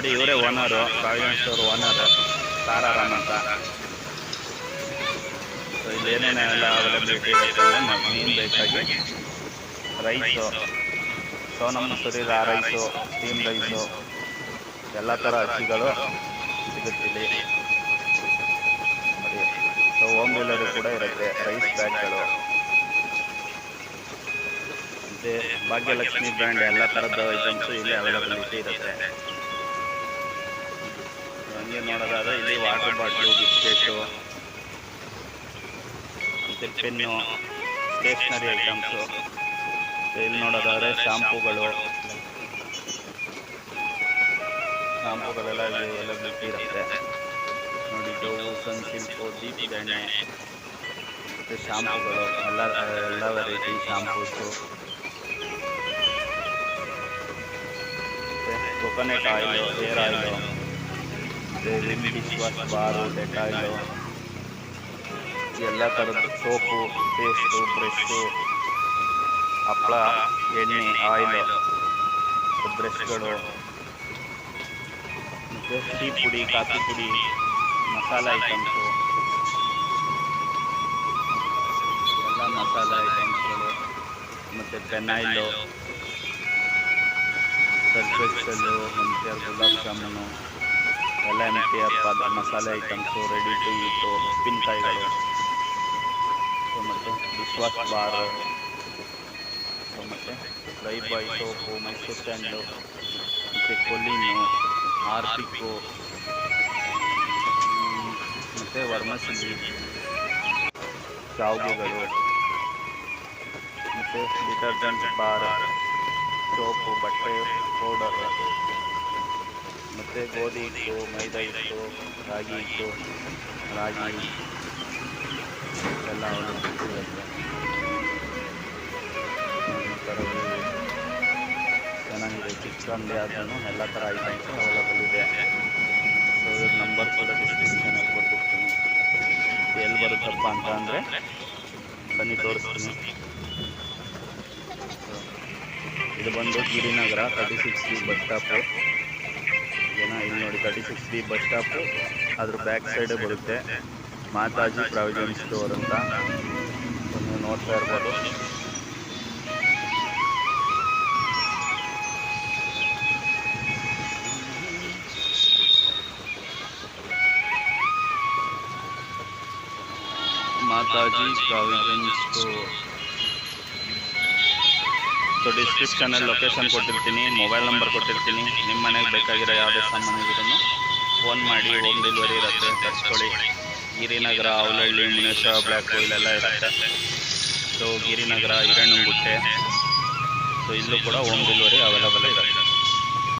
ನೋಡಿ, ಇವರೇ owner provision store owner Tararam ಅಂತ. ಸೊ ಇಲ್ಲಿ ಏನೇನೆಲ್ಲ ಅವೈಲಬಿಲಿಟಿ ಇರುತ್ತೆ ಮೀನು ಬೇಕಾಗಿ ರೈಸು ಸೊ, ನಮ್ಮ ರೈಸು ಸ್ಟೀಮ್ ರೈಸು ಎಲ್ಲ ಥರ ಅಕ್ಕಿಗಳು ಸಿಗುತ್ತೆ ಇಲ್ಲಿ. ನೋಡಿ ಸೊ ಹೋಮ್ ಡೆಲಿವರಿ ಕೂಡ ಇರುತ್ತೆ ರೈಸ್ ಬ್ಯಾಗ್ಗಳು ಮತ್ತು ಭಾಗ್ಯಲಕ್ಷ್ಮಿ ಬ್ರ್ಯಾಂಡ್ ಎಲ್ಲ ಥರದ ಐಟಮ್ಸು ಇಲ್ಲಿ ಅವೈಲಬಿಲಿಟಿ ಇರುತ್ತೆ. ಹಂಗೆ ನೋಡೋದಾದ್ರೆ ಇಲ್ಲಿ ವಾಟರ್ ಬಾಟ್ಲು ಬಿಸ್ಕೆಟು ಮತ್ತು ಪೆನ್ನು ಸ್ಟೇಷ್ನರಿ ಐಟಮ್ಸು ಇಲ್ಲಿ ನೋಡೋದಾದ್ರೆ ಶಾಂಪೂಗಳು ಶಾಂಪೂಗಳೆಲ್ಲ ಇಲ್ಲಿ ಅವೈಲಬಿಲಿಟಿ ಇರುತ್ತೆ ನೋಡಿ ಡೋವು ಸನ್ಸಿಲ್ಕು ದೀಪದ ಎಣ್ಣೆ ಮತ್ತು ಶಾಂಪೂಗಳು ಎಲ್ಲ ಎಲ್ಲ ವೆರೈಟಿ ಶಾಂಪೂಸು ಮತ್ತು ಕೊಕೊನೆಟ್ ಆಯಿಲು ಹೇರ್ ಆಯಿಲು ಮತ್ತು Vim dish wash bar Dettol ಎಲ್ಲ ಥರದ್ದು ಸೋಪು ಪೇಸ್ಟು ಬ್ರಷ್ಷು ಹಪ್ಪಳ ಎಣ್ಣೆ ಆಯಿಲು ಬ್ರಷ್ಗಳು ಮತ್ತು ಟೀ ಪುಡಿ ಕಾಫಿ ಪುಡಿ ಮಸಾಲ ಐಟಮ್ಸು ಎಲ್ಲ ಮಸಾಲ ಐಟಮ್ಸ್ಗಳು ಮತ್ತು ಪೆನಾಯಿಲು ಸರ್ಫೆಕ್ಸಲ್ಲು ಮತ್ತು ಗುಲಾಬ್ ಜಾಮೂನು ಎಲ್ಲ ಎಮ್ ಟಿ ಎಫ್ ಪದ ಮಸಾಲೆ items ready to eat ಉಪ್ಪಿನಕಾಯಿಗಳು so ಮತ್ತು ಡಿಶ್ ವಾಶ್ ಬಾರು ಸೊ ಮತ್ತು Lifebuoy soap Mysuru stand ಮತ್ತು ಕೊಲ್ಲಿನು ಹಾರ್ಪಿಕ್ಕು ಮತ್ತು ವರ್ಮಸಿಲಿ ಶಾವ್ಗೆಗಳು ಮತ್ತು ಡಿಟರ್ಜೆಂಟ್ ಬಾರ್ ಸೋಪು ಬಟ್ಟೆ ಪೌಡರ್ ಮತ್ತು ಗೋಧಿ ಹಿಟ್ಟು, ಮೈದಾ ಹಿಟ್ಟು, ರಾಗಿ ಹಿಟ್ಟು, ರಾಗಿ ಎಲ್ಲ ಚೆನ್ನಾಗಿದೆ. ಚಿಕ್ಕಂಡಿ ಆದ್ರೂ ಎಲ್ಲ ಥರ ಐಟಮ್ಸ್ ಅವೈಲಬಲ್ ಇದೆ. ಸೊ ನಂಬರ್ ಕೂಡ ಡಿಸ್ಕ್ರಿಪ್ಷನಲ್ಲಿ ಕೊಟ್ಟಿರ್ತೀನಿ. ಎಲ್ಲಿ ಬರುತ್ತಪ್ಪ ಅಂತ ಅಂದರೆ ಬನ್ನಿ ತೋರಿಸ್ತೀನಿ. ಇದು ಬಂದು Girinagar thirty six bus stop ಇಲ್ಲಿ ನೋಡಿ thirty six B bus stop. ಅದ್ರ ಬ್ಯಾಕ್ ಸೈಡ್ ಬರುತ್ತೆ. ಮಾತಾಜಿ ಪ್ರಾವಿಷನ್ ಸ್ಟೋರ್ ಅಂತ. ನೀವು ನೋಡ್ತಾ ಇರ್ಬೋದು. Mataji provision store. ಸೊ ಡಿಸ್ಕ್ರಿಪ್ಷನಲ್ಲಿ ಲೊಕೇಶನ್ ಕೊಟ್ಟಿರ್ತೀನಿ ಮೊಬೈಲ್ ನಂಬರ್ ಕೊಟ್ಟಿರ್ತೀನಿ ನಿಮ್ಮ ಮನೆಗೆ ಬೇಕಾಗಿರೋ ಯಾವುದೇ ಸಾಮಾನುಗಳನ್ನು ಫೋನ್ ಮಾಡಿ ಹೋಮ್ ಡೆಲಿವರಿ ಇರುತ್ತೆ, ತರಿಸ್ಕೊಳ್ಳಿ. ಗಿರಿನಗರ ಅವಲಹಳ್ಳಿ ಮುನೇಶ್ವರ ಬ್ಲ್ಯಾಕ್ ಇಲ್ಲೆಲ್ಲ ಇರುತ್ತೆ. ಸೊ ಗಿರಿನಗರ ಹಿರಣ್ಣಗುಟ್ಟೆ ಸೊ ಇಲ್ಲೂ ಕೂಡ ಹೋಮ್ ಡೆಲಿವರಿ ಅವೈಲಬಲ್ ಇರುತ್ತೆ.